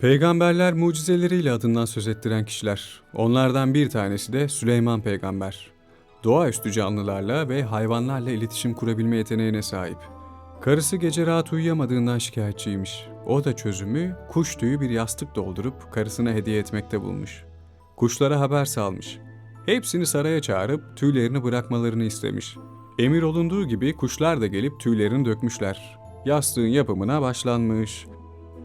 Peygamberler mucizeleriyle adından söz ettiren kişiler. Onlardan bir tanesi de Süleyman peygamber. Doğaüstü canlılarla ve hayvanlarla iletişim kurabilme yeteneğine sahip. Karısı gece rahat uyuyamadığından şikayetçiymiş. O da çözümü kuş tüyü bir yastık doldurup karısına hediye etmekte bulmuş. Kuşlara haber salmış. Hepsini saraya çağırıp tüylerini bırakmalarını istemiş. Emir olunduğu gibi kuşlar da gelip tüylerini dökmüşler. Yastığın yapımına başlanmış.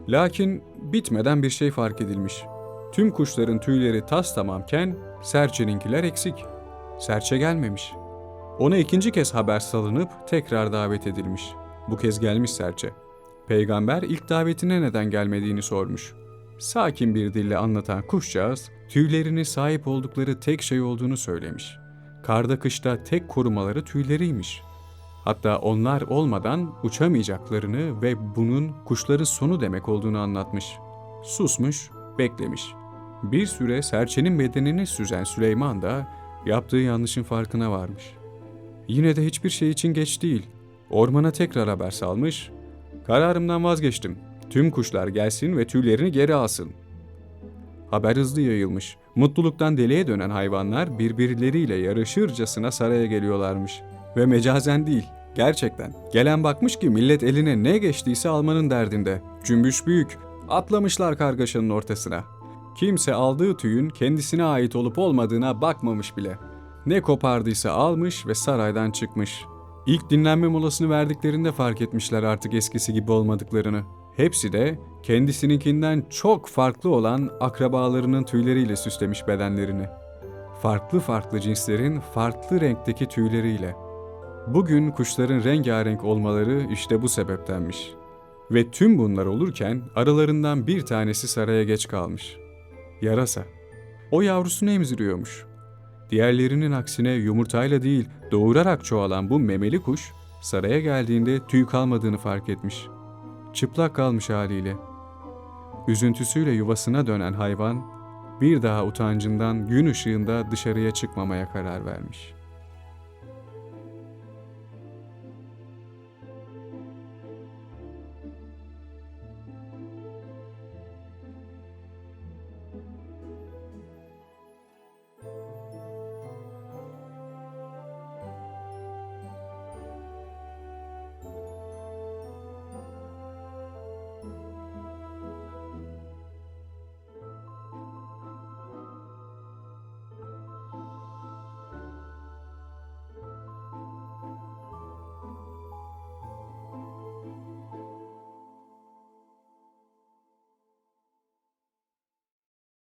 Lakin bitmeden bir şey fark edilmiş. Tüm kuşların tüyleri tas tamamken serçeninkiler eksik. Serçe gelmemiş. Ona ikinci kez haber salınıp tekrar davet edilmiş. Bu kez gelmiş serçe. Peygamber ilk davetine neden gelmediğini sormuş. Sakin bir dille anlatan kuşcağız, tüylerini sahip oldukları tek şey olduğunu söylemiş. Karda kışta tek korumaları tüyleriymiş. Hatta onlar olmadan uçamayacaklarını ve bunun kuşların sonu demek olduğunu anlatmış. Susmuş, beklemiş. Bir süre serçenin bedenini süzen Süleyman da yaptığı yanlışın farkına varmış. Yine de hiçbir şey için geç değil. Ormana tekrar haber salmış. Kararımdan vazgeçtim. Tüm kuşlar gelsin ve tüylerini geri alsın. Haber hızlı yayılmış. Mutluluktan deliye dönen hayvanlar birbirleriyle yarışırcasına saraya geliyorlarmış. Ve mecazen değil, gerçekten. Gelen bakmış ki millet eline ne geçtiyse almanın derdinde. Cümbüş büyük, atlamışlar kargaşanın ortasına. Kimse aldığı tüyün kendisine ait olup olmadığına bakmamış bile. Ne kopardıysa almış ve saraydan çıkmış. İlk dinlenme molasını verdiklerinde fark etmişler artık eskisi gibi olmadıklarını. Hepsi de kendisininkinden çok farklı olan akrabalarının tüyleriyle süslemiş bedenlerini. Farklı farklı cinslerin farklı renkteki tüyleriyle. Bugün kuşların rengarenk olmaları işte bu sebeptenmiş. Ve tüm bunlar olurken aralarından bir tanesi saraya geç kalmış. Yarasa. O yavrusunu emziriyormuş. Diğerlerinin aksine yumurtayla değil doğurarak çoğalan bu memeli kuş saraya geldiğinde tüy kalmadığını fark etmiş. Çıplak kalmış haliyle. Üzüntüsüyle yuvasına dönen hayvan bir daha utancından gün ışığında dışarıya çıkmamaya karar vermiş.